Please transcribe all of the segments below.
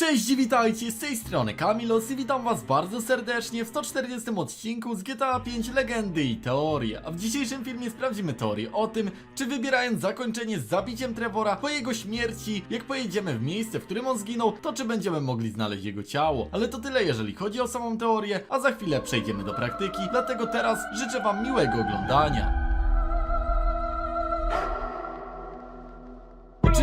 Cześć witajcie, z tej strony Kamilos i witam was bardzo serdecznie w 140 odcinku z GTA 5 Legendy i Teorie. A w dzisiejszym filmie sprawdzimy teorię o tym, czy wybierając zakończenie z zabiciem Trevora po jego śmierci, jak pojedziemy w miejsce, w którym on zginął, to czy będziemy mogli znaleźć jego ciało. Ale to tyle jeżeli chodzi o samą teorię, a za chwilę przejdziemy do praktyki, dlatego teraz życzę wam miłego oglądania.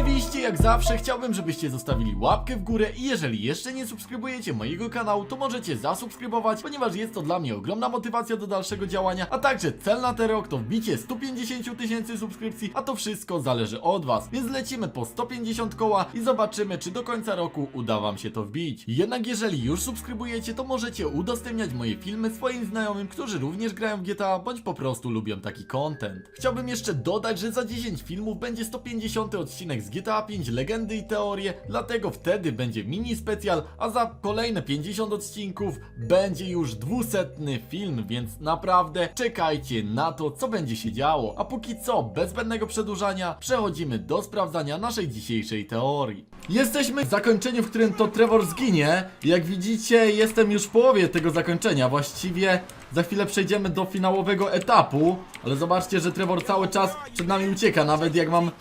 Oczywiście, jak zawsze, chciałbym, żebyście zostawili łapkę w górę i jeżeli jeszcze nie subskrybujecie mojego kanału, to możecie zasubskrybować, ponieważ jest to dla mnie ogromna motywacja do dalszego działania, a także cel na ten rok to wbicie 150 tysięcy subskrypcji, a to wszystko zależy od was, więc lecimy po 150 koła i zobaczymy, czy do końca roku uda wam się to wbić. Jednak jeżeli już subskrybujecie, to możecie udostępniać moje filmy swoim znajomym, którzy również grają w GTA, bądź po prostu lubią taki content. Chciałbym jeszcze dodać, że za 10 filmów będzie 150 odcinek z GTA 5 Legendy i Teorie, dlatego wtedy będzie mini specjal, a za kolejne 50 odcinków będzie już 200 film, więc naprawdę czekajcie na to, co będzie się działo. A póki co, bez zbędnego przedłużania, przechodzimy do sprawdzania naszej dzisiejszej teorii. Jesteśmy w zakończeniu, w którym to Trevor zginie. Jak widzicie, jestem już w połowie tego zakończenia. Właściwie za chwilę przejdziemy do finałowego etapu, ale zobaczcie, że Trevor cały czas przed nami ucieka, nawet jak mam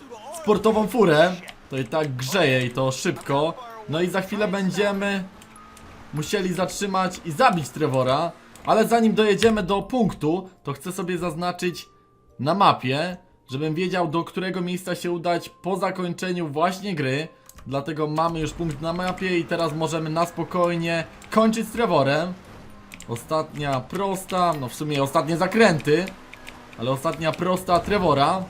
sportową furę, to i tak grzeje i to szybko. No i za chwilę będziemy musieli zatrzymać i zabić Trevora, ale zanim dojedziemy do punktu, to chcę sobie zaznaczyć na mapie, żebym wiedział do którego miejsca się udać po zakończeniu właśnie gry. Dlatego mamy już punkt na mapie i teraz możemy na spokojnie kończyć z Trevorem. Ostatnia prosta, no w sumie ostatnie zakręty, ale ostatnia prosta Trevora.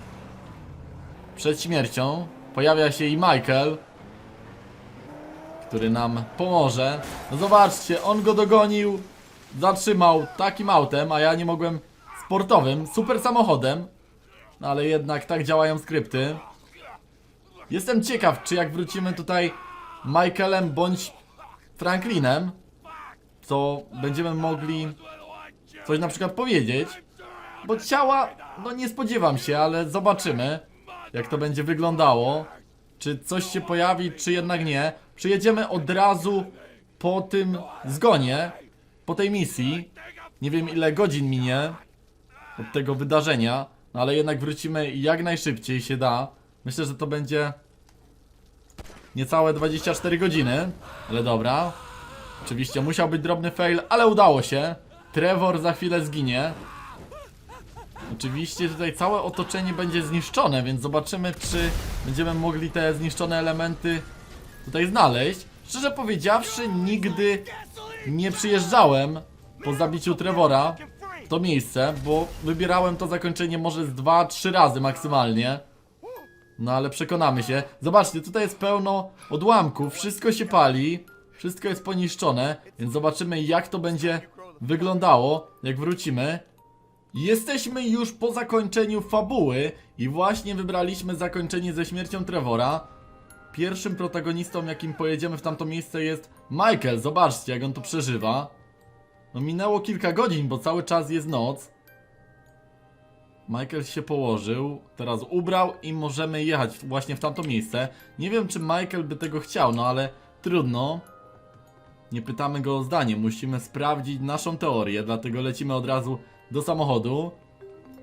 Przed śmiercią pojawia się i Michael, który nam pomoże. No zobaczcie, on go dogonił, zatrzymał takim autem, a ja nie mogłem sportowym, super samochodem. No ale jednak tak działają skrypty. Jestem ciekaw, czy jak wrócimy tutaj Michaelem bądź Franklinem, to będziemy mogli coś na przykład powiedzieć. Bo ciała, no nie spodziewam się, ale zobaczymy, jak to będzie wyglądało. Czy coś się pojawi, czy jednak nie. Przyjedziemy od razu po tym zgonie, po tej misji. Nie wiem ile godzin minie od tego wydarzenia, no ale jednak wrócimy jak najszybciej się da. Myślę, że to będzie niecałe 24 godziny, ale dobra. Oczywiście musiał być drobny fail, ale udało się. Trevor za chwilę zginie. Oczywiście tutaj całe otoczenie będzie zniszczone, więc zobaczymy, czy będziemy mogli te zniszczone elementy tutaj znaleźć. Szczerze powiedziawszy, nigdy nie przyjeżdżałem po zabiciu Trevora w to miejsce, bo wybierałem to zakończenie może z 2-3 razy maksymalnie. No ale przekonamy się. Zobaczcie, tutaj jest pełno odłamków, wszystko się pali, wszystko jest poniszczone, więc zobaczymy jak to będzie wyglądało, jak wrócimy. Jesteśmy już po zakończeniu fabuły i właśnie wybraliśmy zakończenie ze śmiercią Trevora. Pierwszym protagonistą, jakim pojedziemy w tamto miejsce jest Michael. Zobaczcie, jak on to przeżywa. No minęło kilka godzin, bo cały czas jest noc. Michael się położył, teraz ubrał i możemy jechać właśnie w tamto miejsce. Nie wiem, czy Michael by tego chciał, no ale trudno. Nie pytamy go o zdanie, musimy sprawdzić naszą teorię, dlatego lecimy od razu do samochodu.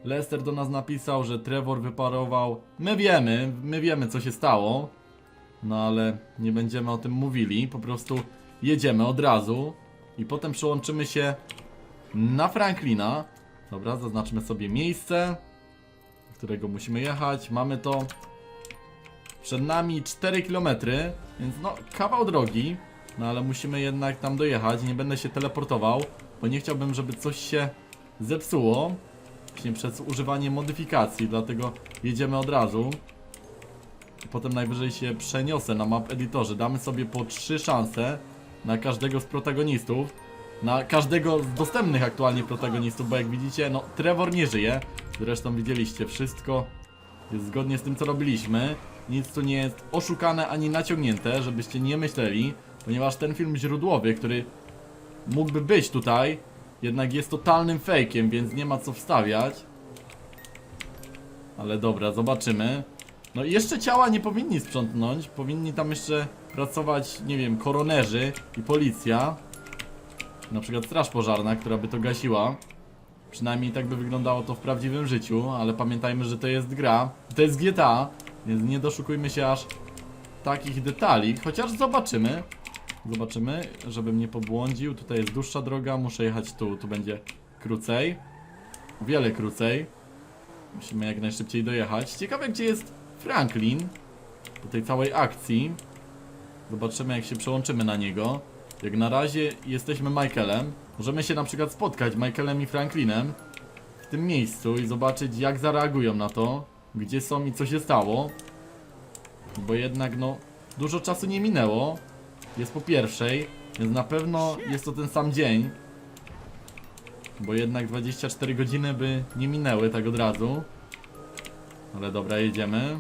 Lester do nas napisał, że Trevor wyparował. My wiemy, my wiemy co się stało. No ale nie będziemy o tym mówili, po prostu jedziemy od razu i potem przełączymy się na Franklina. Dobra, zaznaczmy sobie miejsce, do którego musimy jechać. Mamy to przed nami 4 km, więc no kawał drogi. No ale musimy jednak tam dojechać. Nie będę się teleportował, bo nie chciałbym, żeby coś się zepsuło. Właśnie przez używanie modyfikacji, dlatego jedziemy od razu. Potem najwyżej się przeniosę na map editorze. Damy sobie po 3 szanse na każdego z protagonistów. Na każdego z dostępnych aktualnie protagonistów, bo jak widzicie, no Trevor nie żyje. Zresztą widzieliście, wszystko jest zgodnie z tym co robiliśmy. Nic tu nie jest oszukane ani naciągnięte, żebyście nie myśleli. Ponieważ ten film źródłowy, który mógłby być tutaj, jednak jest totalnym fejkiem, więc nie ma co wstawiać. Ale dobra, zobaczymy. No i jeszcze ciała nie powinni sprzątnąć, powinni tam jeszcze pracować, nie wiem, koronerzy i policja. Na przykład straż pożarna, która by to gasiła. Przynajmniej tak by wyglądało to w prawdziwym życiu, ale pamiętajmy, że to jest gra. To jest GTA, więc nie doszukujmy się aż takich detali, chociaż zobaczymy. Zobaczymy, żebym nie pobłądził. Tutaj jest dłuższa droga, muszę jechać tu, tu będzie krócej. Wiele krócej. Musimy jak najszybciej dojechać. Ciekawe, gdzie jest Franklin po tej całej akcji. Zobaczymy, jak się przełączymy na niego. Jak na razie jesteśmy Michaelem. Możemy się na przykład spotkać Michaelem i Franklinem w tym miejscu i zobaczyć, jak zareagują na to, gdzie są i co się stało. Bo jednak, no, dużo czasu nie minęło. Jest po pierwszej, więc na pewno jest to ten sam dzień. Bo jednak 24 godziny by nie minęły tak od razu. Ale dobra, jedziemy.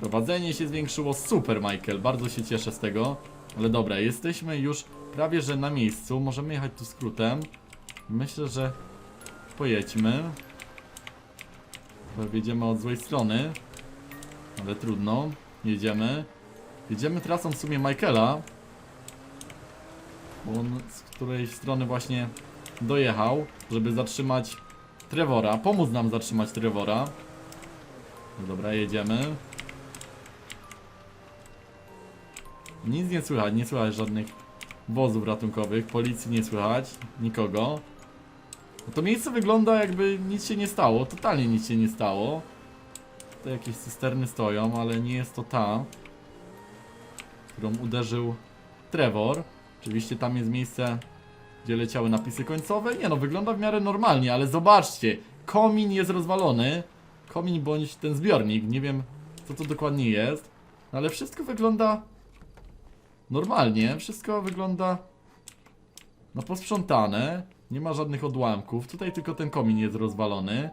Prowadzenie się zwiększyło, super Michael, bardzo się cieszę z tego. Ale dobra, jesteśmy już prawie że na miejscu, możemy jechać tu skrótem. Myślę, że pojedźmy. Jedziemy od złej strony. Ale trudno, jedziemy. Jedziemy trasą w sumie Michaela. On z której strony właśnie dojechał, żeby zatrzymać Trevora, pomóc nam zatrzymać Trevora. No dobra, jedziemy. Nic nie słychać, nie słychać żadnych wozów ratunkowych, policji nie słychać, nikogo. No to miejsce wygląda jakby nic się nie stało, totalnie nic się nie stało. Tutaj jakieś cysterny stoją, ale nie jest to ta, którą uderzył Trevor. Oczywiście tam jest miejsce, gdzie leciały napisy końcowe. Nie no, wygląda w miarę normalnie, ale zobaczcie, komin jest rozwalony. Komin bądź ten zbiornik, nie wiem co to dokładnie jest, no ale wszystko wygląda normalnie, wszystko wygląda no posprzątane, nie ma żadnych odłamków, tutaj tylko ten komin jest rozwalony.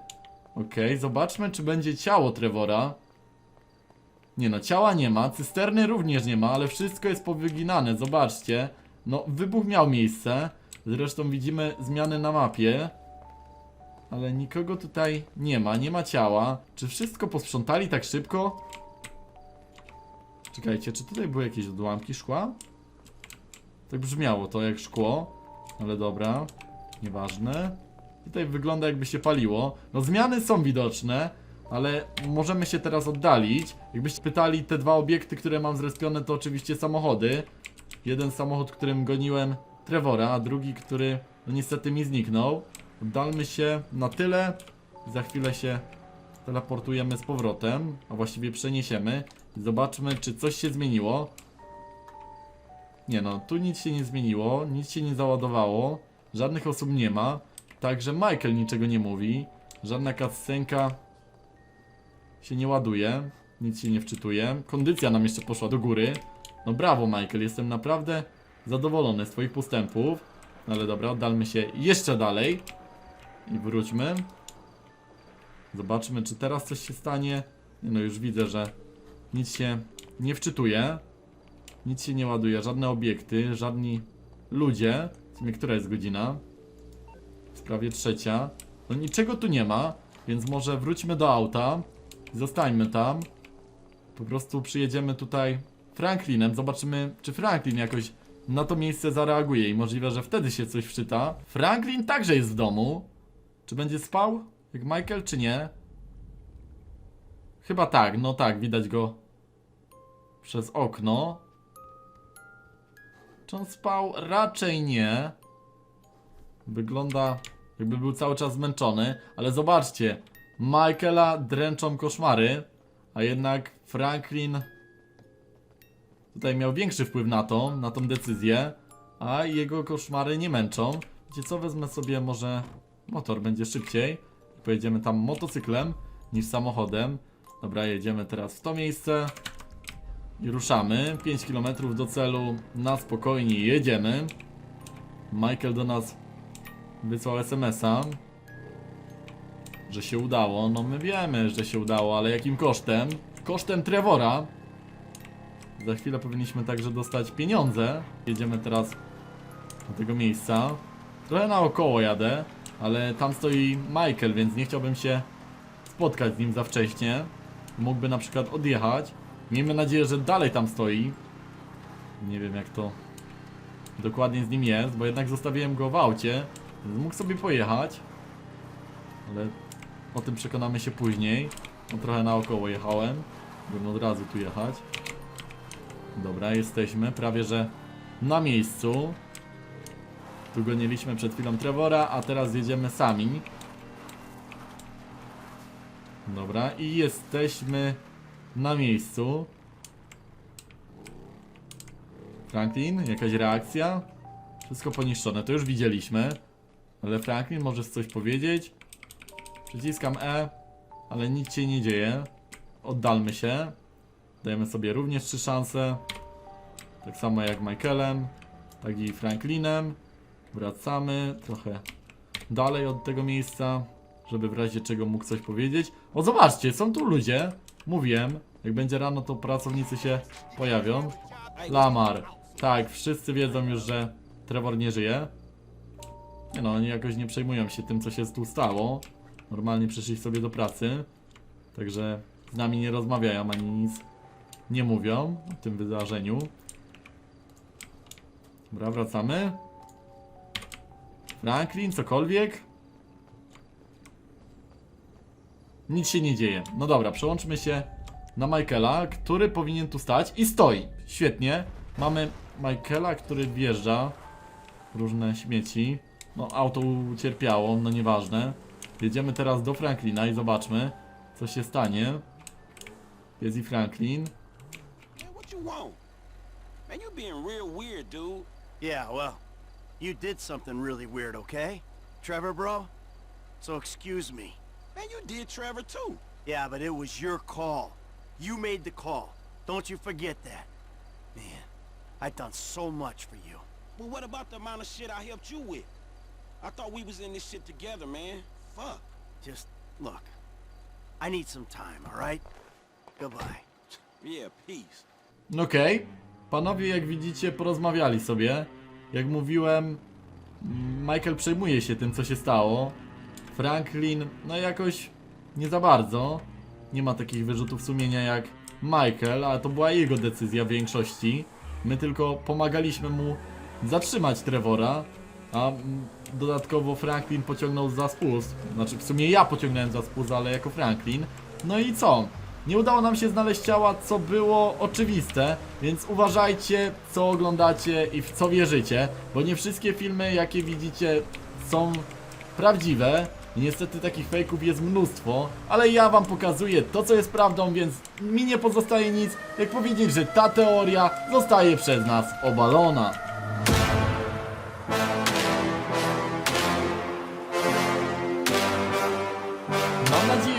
Okej, zobaczmy czy będzie ciało Trevora. Nie no, ciała nie ma, cysterny również nie ma, ale wszystko jest powyginane, zobaczcie. No, wybuch miał miejsce, zresztą widzimy zmiany na mapie. Ale nikogo tutaj nie ma, nie ma ciała. Czy wszystko posprzątali tak szybko? Czekajcie, czy tutaj były jakieś odłamki szkła? Tak brzmiało to jak szkło, ale dobra, nieważne. Tutaj wygląda jakby się paliło. No zmiany są widoczne, ale możemy się teraz oddalić. Jakbyście pytali, te dwa obiekty, które mam zrespione, to oczywiście samochody. Jeden samochód, którym goniłem Trevora, a drugi, który no niestety mi zniknął. Oddalmy się na tyle. Za chwilę się teleportujemy z powrotem, a właściwie przeniesiemy. Zobaczmy, czy coś się zmieniło. Nie no, tu nic się nie zmieniło, nic się nie załadowało, żadnych osób nie ma. Także Michael niczego nie mówi, żadna cutscenka się nie ładuje, nic się nie wczytuje. Kondycja nam jeszcze poszła do góry. No brawo Michael, jestem naprawdę zadowolony z twoich postępów. No ale dobra, oddalmy się jeszcze dalej. I wróćmy. Zobaczmy, czy teraz coś się stanie. Nie No już widzę, że nic się nie wczytuje. Nic się nie ładuje, żadne obiekty, żadni ludzie. W sumie, która jest godzina? Prawie trzecia. No niczego tu nie ma, więc może wróćmy do auta. Zostańmy tam. Po prostu przyjedziemy tutaj Franklinem. Zobaczymy, czy Franklin jakoś na to miejsce zareaguje i możliwe, że wtedy się coś wczyta. Franklin także jest w domu. Czy będzie spał? Jak Michael, czy nie? Chyba tak, no tak, widać go przez okno. Czy on spał? Raczej nie. Wygląda jakby był cały czas zmęczony, ale zobaczcie, Michaela dręczą koszmary, a jednak Franklin tutaj miał większy wpływ na to, na tą decyzję, a jego koszmary nie męczą. Wiecie co, wezmę sobie może motor, będzie szybciej. Pojedziemy tam motocyklem niż samochodem. Dobra, jedziemy teraz w to miejsce. I ruszamy. 5 km do celu. Na spokojnie jedziemy. Michael do nas wysłał SMS-a. Że się udało. No my wiemy, że się udało, ale jakim kosztem? Kosztem Trevora. Za chwilę powinniśmy także dostać pieniądze. Jedziemy teraz do tego miejsca. Trochę naokoło jadę, ale tam stoi Michael, więc nie chciałbym się spotkać z nim za wcześnie. mógłby na przykład odjechać. Miejmy nadzieję, że dalej tam stoi. Nie wiem jak to dokładnie z nim jest, bo jednak zostawiłem go w aucie. Mógł sobie pojechać. Ale o tym przekonamy się później. No, trochę naokoło jechałem. Bym od razu tu jechać. Dobra, jesteśmy prawie że na miejscu. Tu goniliśmy przed chwilą Trevora, a teraz jedziemy sami. Dobra, i jesteśmy na miejscu. Franklin, jakaś reakcja? Wszystko poniszczone, to już widzieliśmy. Ale Franklin, możesz coś powiedzieć? Przyciskam E, ale nic się nie dzieje. Oddalmy się. Dajemy sobie również trzy szanse. Tak samo jak Michaelem, tak i Franklinem. Wracamy trochę dalej od tego miejsca, żeby w razie czego mógł coś powiedzieć. O, zobaczcie, są tu ludzie. Mówiłem, jak będzie rano, to pracownicy się pojawią. Lamar. Tak, wszyscy wiedzą już, że Trevor nie żyje. Nie no, oni jakoś nie przejmują się tym, co się tu stało. Normalnie przyszli sobie do pracy. Także z nami nie rozmawiają, ani nic nie mówią o tym wydarzeniu. Dobra, wracamy. Franklin, cokolwiek? Nic się nie dzieje. No dobra, przełączmy się na Michaela, który powinien tu stać i stoi. Świetnie. Mamy Michaela, który wjeżdża różne śmieci. No, auto ucierpiało, no nieważne. Jedziemy teraz do Franklina i zobaczmy, co się stanie. Jest i Franklin. You want? Man, you being real weird, dude. Yeah, well, you did something really weird, okay? Trevor, bro? So excuse me. Man, you did Trevor too. Yeah, but it was your call. You made the call. Don't you forget that. Man, I've done so much for you. But what about the amount of shit I helped you with? I thought we was in this shit together, man. Fuck. Just, look. I need some time, alright? Goodbye. Yeah, peace. Okej. Panowie, jak widzicie, porozmawiali sobie. Jak mówiłem, mm, Michael przejmuje się tym, co się stało. Franklin, no jakoś nie za bardzo. Nie ma takich wyrzutów sumienia jak Michael, ale to była jego decyzja w większości. My tylko pomagaliśmy mu zatrzymać Trevora, a mm, dodatkowo Franklin pociągnął za spust. Znaczy, w sumie ja pociągnąłem za spust, ale jako Franklin. No i co? Nie udało nam się znaleźć ciała, co było oczywiste, więc uważajcie, co oglądacie i w co wierzycie, bo nie wszystkie filmy, jakie widzicie, są prawdziwe. Niestety takich fejków jest mnóstwo, ale ja wam pokazuję to, co jest prawdą, więc mi nie pozostaje nic, jak powiedzieć, że ta teoria zostaje przez nas obalona.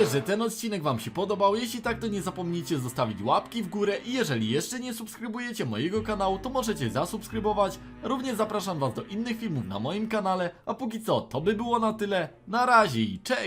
Że ten odcinek Wam się podobał. Jeśli tak, to nie zapomnijcie zostawić łapki w górę i jeżeli jeszcze nie subskrybujecie mojego kanału, to możecie zasubskrybować. Również zapraszam Was do innych filmów na moim kanale, a póki co to by było na tyle. Na razie i cześć!